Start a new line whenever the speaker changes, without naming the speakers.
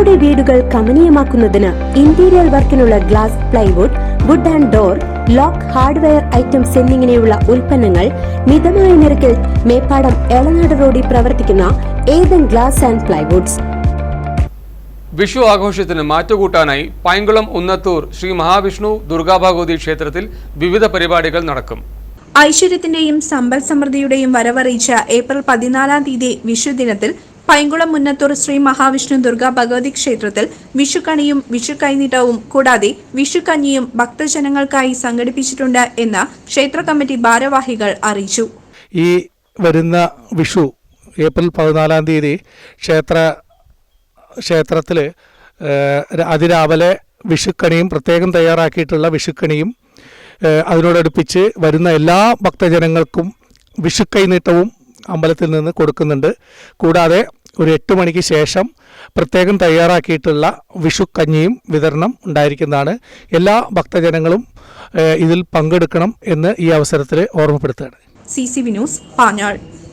നിങ്ങളുടെ വീടുകൾ കമനീയമാക്കുന്നതിന് interior വർക്കിനുള്ള glass plywood wood and door lock hardware items എന്നിങ്ങനെയുള്ള ഉൽപ്പന്നങ്ങൾ മിതമായ നിരക്കിൽ മേപ്പാടം എളനാട് റോഡിൽ പ്രവർത്തിക്കുന്ന Ethan glass and plywoods.
Vishu ആഘോഷത്തിന് മാറ്റുകൂട്ടാനായി പൈങ്കുളം ഉന്നത്തൂർ ശ്രീ മഹാവിഷ്ണു ദുർഗാഭാഗവതി ക്ഷേത്രത്തിൽ വിവിധ പരിപാടികൾ നടക്കും.
ഐശ്വര്യത്തിന്റെയും സമ്പൽ സമൃദ്ധിയുടെയും വരവറിയിച്ച ഏപ്രിൽ പതിനാലാം തീയതി വിഷു ദിനത്തിൽ പൈങ്കുളം മുന്നത്തൂർ ശ്രീ മഹാവിഷ്ണു ദുർഗാ ഭഗവതി ക്ഷേത്രത്തിൽ വിഷുക്കണിയും വിഷു കൈനീട്ടവും കൂടാതെ വിഷുക്കഞ്ഞിയും ഭക്തജനങ്ങൾക്കായി സംഘടിപ്പിച്ചിട്ടുണ്ട് എന്ന് ക്ഷേത്ര കമ്മിറ്റി ഭാരവാഹികൾ അറിയിച്ചു.
ഈ വരുന്ന വിഷു ഏപ്രിൽ പതിനാലാം തീയതി ക്ഷേത്ര ക്ഷേത്രത്തിൽ അതിരാവിലെ വിഷുക്കണിയും പ്രത്യേകം തയ്യാറാക്കിയിട്ടുള്ള വിഷുക്കണിയും അതിനോടടുപ്പിച്ച് വരുന്ന എല്ലാ ഭക്തജനങ്ങൾക്കും വിഷുക്കൈനീട്ടവും അമ്പലത്തിൽ നിന്ന് കൊടുക്കുന്നുണ്ട്. കൂടാതെ ഒരു എട്ട് മണിക്ക് ശേഷം പ്രത്യേകം തയ്യാറാക്കിയിട്ടുള്ള വിഷുക്കഞ്ഞിയും വിതരണം ഉണ്ടായിരിക്കുന്നതാണ്. എല്ലാ ഭക്തജനങ്ങളും ഇതിൽ പങ്കെടുക്കണം എന്ന് ഈ അവസരത്തിൽ ഓർമ്മപ്പെടുത്തുകയാണ്.
C C V news Panjal.